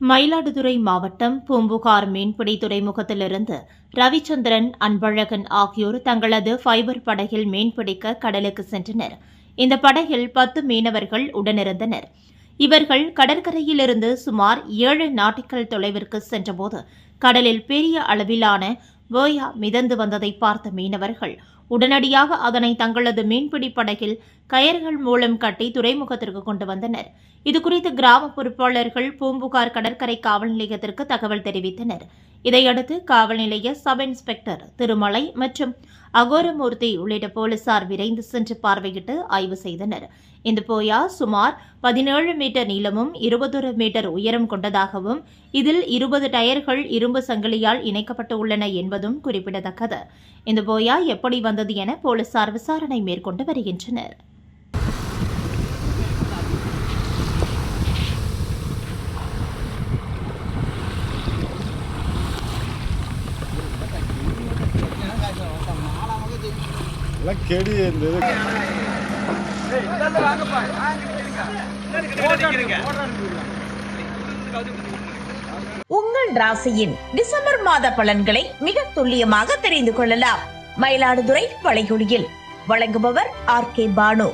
மயிலாடுதுறை மாவட்டம் பூம்புகார் மீன்பிடி துறைமுகத்திலிருந்து ரவிச்சந்திரன் அன்பழகன் ஆகியோர் தங்களது ஃபைபர் படகில் மீன்பிடிக்க கடலுக்கு சென்றனர். இந்த படகில் பத்து மீனவர்கள் உடனிருந்தனர். இவர்கள் கடற்கரையிலிருந்து சுமார் ஏழு நாட்டிக்கல் தொலைவிற்கு சென்றபோது கடலில் பெரிய அளவிலான போயா மிதந்து வந்ததை பார்த்த மீனவர்கள் உடனடியாக அதனை தங்களது மீன்பிடி படகில் கயர்கள் மூலம் கட்டி துறைமுகத்திற்கு கொண்டு வந்தனர். இதுகுறித்து கிராம பொறுப்பாளர்கள் பூம்புகார் கடற்கரை காவல் நிலையத்திற்கு தகவல் தெரிவித்தனர். இதையடுத்து காவல் நிலைய சப் இன்ஸ்பெக்டர் திருமலை மற்றும் அகோரமூர்த்தி உள்ளிட்ட போலீசார் விரைந்து சென்று பார்வையிட்டு ஆய்வு செய்தனர். இந்த போயா சுமார் பதினேழு மீட்டர் நீளமும் இருபதொரு மீட்டர் உயரம் கொண்டதாகவும் இதில் இருபது டயர்கள் இரும்பு சங்கிலியால் இணைக்கப்பட்டு உள்ளன என்பதும் குறிப்பிடத்தக்கது. இந்த போயா எப்படி வந்தது என போலீசார் விசாரணை மேற்கொண்டு வருகின்றனர். எல்லாம் கெடி இருந்தது உங்கள் ராசியின் டிசம்பர் மாத பலன்களை மிக துல்லியமாக தெரிந்து கொள்ளலாம். மயிலாடுதுறை வளைகுடியில். வழங்குபவர் ஆர் கே பானு.